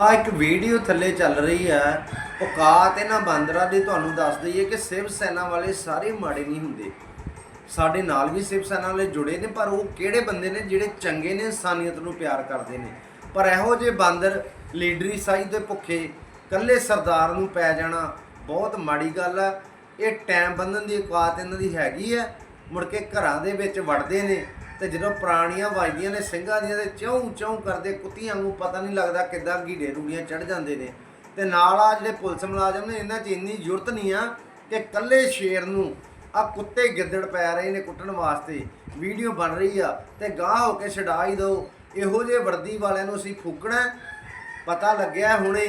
ਆ ਇੱਕ ਵੀਡੀਓ ਥੱਲੇ ਚੱਲ ਰਹੀ ਹੈ। ਔਕਾਤ ਇਹਨਾਂ ਬਾਂਦਰਾਂ ਦੀ ਤੁਹਾਨੂੰ ਦੱਸ ਦਈਏ ਕਿ ਸਿਵ ਸੈਨਾ ਵਾਲੇ ਸਾਰੇ ਮਾੜੇ ਨਹੀਂ ਹੁੰਦੇ। ਸਾਡੇ ਨਾਲ ਵੀ ਸਿਵ ਸੈਨਾ ਵਾਲੇ ਜੁੜੇ ਨੇ, ਪਰ ਉਹ ਕਿਹੜੇ ਬੰਦੇ ਨੇ ਜਿਹੜੇ ਚੰਗੇ ਨੇ, ਇਨਸਾਨੀਅਤ ਨੂੰ ਪਿਆਰ ਕਰਦੇ ਨੇ? ਪਰ ਇਹੋ ਜਿਹੇ ਬਾਂਦਰ ਲੀਡਰੀ ਸਾਈਜ਼ ਦੇ ਭੁੱਖੇ ਕੱਲੇ ਸਰਦਾਰ ਨੂੰ ਪੈ ਜਾਣਾ ਬਹੁਤ ਮਾੜੀ ਗੱਲ ਆ ਇਹ ਟਾਈਮ ਬੰਧਨ ਦੀ ਔਕਾਤ ਇਹਨਾਂ ਦੀ ਹੈਗੀ ਹੈ। ਮੁੜ ਕੇ ਘਰਾਂ ਦੇ ਵਿੱਚ ਵੜਦੇ ਨੇ। ਤੇ ਜਦੋਂ ਪ੍ਰਾਣੀਆਂ ਵੱਜਦੀਆਂ ਨੇ, ਸਿੰਘਾਂ ਦੀਆਂ ਤੇ ਚੌਂ ਚੌਂ ਕਰਦੇ ਕੁੱਤੀਆਂ ਨੂੰ ਪਤਾ ਨਹੀਂ ਲੱਗਦਾ ਕਿੱਦਾਂ ਗੀੜੇ ਰੂੜੀਆਂ ਚੜ ਜਾਂਦੇ ਨੇ। ਤੇ ਨਾਲ ਆ ਜਿਹੜੇ ਪੁਲਿਸ ਮੁਲਾਜ਼ਮ ਨੇ, ਇਹਨਾਂ 'ਚ ਇੰਨੀ ਜ਼ਰੂਰਤ ਨਹੀਂ ਆ ਕਿ ਕੱਲੇ ਸ਼ੇਰ ਨੂੰ ਆ ਕੁੱਤੇ ਗਿੱਦੜ ਪੈ ਰਹੇ ਨੇ ਕੁੱਟਣ ਵਾਸਤੇ। ਵੀਡੀਓ ਬਣ ਰਹੀ ਆ ਤੇ ਗਾਹ ਹੋ ਕੇ ਛਡਾ ਹੀ ਦਿਓ ਇਹੋ ਜਿਹੇ ਵਰਦੀ ਵਾਲਿਆਂ ਨੂੰ ਅਸੀਂ ਫੂਕਣਾ ਪਤਾ ਲੱਗਿਆ ਹੁਣੇ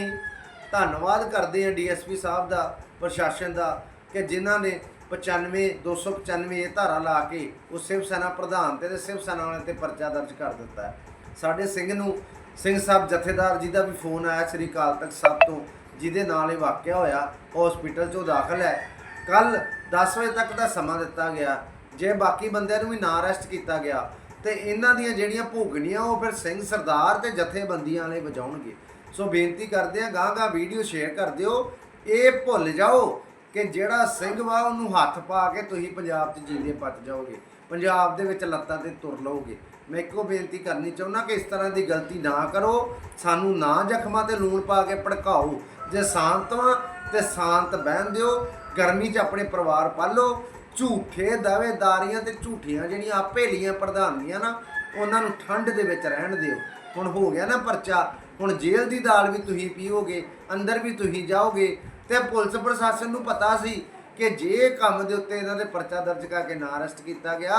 ਧੰਨਵਾਦ ਕਰਦੇ ਹਾਂ ਡੀਐਸਪੀ ਸਾਹਿਬ ਦਾ, ਪ੍ਰਸ਼ਾਸਨ ਦਾ, ਕਿ ਜਿਨ੍ਹਾਂ ਨੇ 95 295 ਇਹ ਧਾਰਾ ਲਾ ਕੇ ਉਹ ਸਿਵ ਸੈਨਾ ਪ੍ਰਧਾਨ ਤੇ ਤੇ ਸਿਵ ਸੈਨਾ ਵਾਲਿਆਂ ਤੇ ਪਰਚਾ ਦਰਜ ਕਰ ਦਿੱਤਾ ਹੈ। ਸਾਡੇ ਸਿੰਘ ਨੂੰ, ਸਿੰਘ ਸਾਹਿਬ ਜਥੇਦਾਰ ਜੀ ਦਾ ਵੀ ਫੋਨ ਆਇਆ ਸ੍ਰੀ ਅਕਾਲ ਤਖਤ ਸਾਹਿਬ ਤੋਂ, ਜਿਹਦੇ ਨਾਲ ਇਹ ਵਾਕਿਆ ਹੋਇਆ ਹਸਪੀਟਲ ਉਹ ਦਾਖਲ ਹੈ। ਕੱਲ 10 ਵਜੇ ਤੱਕ ਦਾ ਸਮਾਂ ਦਿੱਤਾ ਗਿਆ। ਜੇ ਬਾਕੀ ਬੰਦਿਆਂ ਨੂੰ ਵੀ ਨਾ ਅਰੈਸਟ ਕੀਤਾ ਗਿਆ, ਤੇ ਇਹਨਾਂ ਦੀਆਂ ਜਿਹੜੀਆਂ ਭੋਗਣੀਆਂ ਉਹ ਫਿਰ ਸਿੰਘ ਸਰਦਾਰ ਤੇ ਜਥੇਬੰਦੀਆਂ ਵਾਲੇ ਵਜਾਉਣਗੇ। ਸੋ ਬੇਨਤੀ ਕਰਦੇ ਆ ਗਾਂ ਗਾਂ ਵੀਡੀਓ ਸ਼ੇਅਰ ਕਰ ਦਿਓ। ਇਹ ਭੁੱਲ ਜਾਓ ਕਿ ਜਿਹੜਾ ਸਿੰਘ ਵਾ ਉਹਨੂੰ ਹੱਥ ਪਾ ਕੇ ਤੁਸੀਂ ਪੰਜਾਬ 'ਚ ਜੀਂਦੇ ਪੱਤ ਜਾਓਗੇ, ਪੰਜਾਬ ਦੇ ਵਿੱਚ ਲੱਤਾਂ ਤੇ ਤੁਰ ਲਓਗੇ। ਮੈਂ ਇੱਕੋ ਬੇਨਤੀ ਕਰਨੀ ਚਾਹੁੰਦਾ ਕਿ ਇਸ ਤਰ੍ਹਾਂ ਦੀ ਗਲਤੀ ਨਾ ਕਰੋ, ਸਾਨੂੰ ਨਾ ਜ਼ਖਮਾਂ ਤੇ ਲੂਣ ਪਾ ਕੇ ਭੜਕਾਓ। ਜੇ ਸ਼ਾਂਤ ਵਾਂ ਤੇ ਸ਼ਾਂਤ ਬਹਿਣ ਦਿਓ, ਗਰਮੀ 'ਚ ਆਪਣੇ ਪਰਿਵਾਰ ਪਾਲੋ, ਝੂਠੇ ਦਾਅਵੇਦਾਰੀਆਂ ਤੇ ਝੂਠੀਆਂ ਜਿਹੜੀਆਂ ਆਪੇਲੀਆਂ ਪ੍ਰਧਾਨੀਆਂ ਨਾ, ਉਹਨਾਂ ਨੂੰ ਠੰਡ ਦੇ ਵਿੱਚ ਰਹਿਣ ਦਿਓ। ਹੁਣ ਹੋ ਗਿਆ ਨਾ ਪਰਚਾ, ਹੁਣ ਜੇਲ੍ਹ ਦੀ ਦਾਲ ਵੀ ਤੁਸੀਂ ਪੀਓਗੇ, ਅੰਦਰ ਵੀ ਤੁਸੀਂ ਜਾਓਗੇ ਤੇ ਪੁਲਿਸ ਪ੍ਰਸ਼ਾਸਨ ਨੂੰ ਪਤਾ ਸੀ ਕਿ ਜੇ ਕੰਮ ਦੇ ਉੱਤੇ ਇਹਨਾਂ ਦੇ ਪਰਚਾ ਦਰਜ ਕਰਕੇ ਨਾ ਅਰੈਸਟ ਕੀਤਾ ਗਿਆ,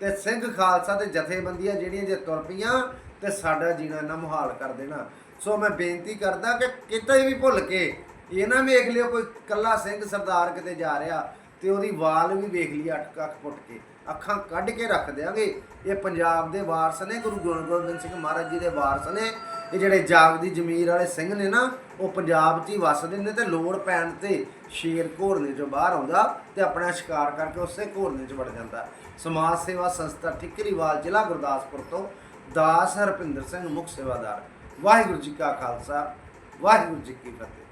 ਤੇ ਸਿੰਘ ਖਾਲਸਾ ਤੇ ਜਥੇਬੰਦੀਆਂ ਜਿਹੜੀਆਂ ਜੇ ਤੁਰ ਪਈਆਂ, ਤੇ ਸਾਡਾ ਜੀਣਾ ਇਹਨਾਂ ਮੁਹਾਲ ਕਰ ਦੇਣਾ। ਸੋ ਮੈਂ ਬੇਨਤੀ ਕਰਦਾ ਕਿ ਕਿਤੇ ਵੀ ਭੁੱਲ ਕੇ ਇਹ ਨਾ ਵੇਖ ਲਿਓ, ਕੋਈ ਕੱਲਾ ਸਿੰਘ ਸਰਦਾਰ ਕਿਤੇ ਜਾ ਰਿਹਾ, ਤੇ ਉਹਦੀ ਵਾਲ ਵੀ ਵੇਖ ਲਈ ਅੱਠ ਅੱਖ ਪੁੱਟ ਕੇ। ਅੱਖਾਂ ਕੱਢ ਕੇ ਰੱਖ ਦਿਆਂਗੇ। ਇਹ ਪੰਜਾਬ ਦੇ ਵਾਰਸ ਨੇ, ਗੁਰੂ ਗੋਬਿੰਦ ਗੋਬਿੰਦ ਸਿੰਘ ਮਹਾਰਾਜ ਜੀ ਦੇ ਵਾਰਸ ਨੇ। ਇਹ ਜਿਹੜੇ ਜਾਗਦੀ ਜ਼ਮੀਰ ਵਾਲੇ ਸਿੰਘ ਨੇ ਨਾ, ਉਹ ਪੰਜਾਬ 'ਚ ਹੀ ਵੱਸਦੇ ਨੇ ਤੇ ਲੋੜ ਪੈਣ ਤੇ ਸ਼ੇਰ ਘੋੜਨੇ ਚੋਂ ਬਾਹਰ ਆਉਂਦਾ ਤੇ ਆਪਣਾ ਸ਼ਿਕਾਰ ਕਰਕੇ ਉਸੇ ਘੋੜਨੇ 'ਚ ਵੜ ਜਾਂਦਾ। ਸਮਾਜ ਸੇਵਾ ਸੰਸਥਾ ਠਿਕਰੀਵਾਲ ਜ਼ਿਲ੍ਹਾ ਗੁਰਦਾਸਪੁਰ ਤੋਂ ਦਾਸ ਹਰਪਿੰਦਰ ਸਿੰਘ ਮੁੱਖ ਸੇਵਾਦਾਰ। ਵਾਹਿਗੁਰੂ ਜੀ ਕਾ ਖਾਲਸਾ, ਵਾਹਿਗੁਰੂ ਜੀ ਕੀ ਫਤਿਹ।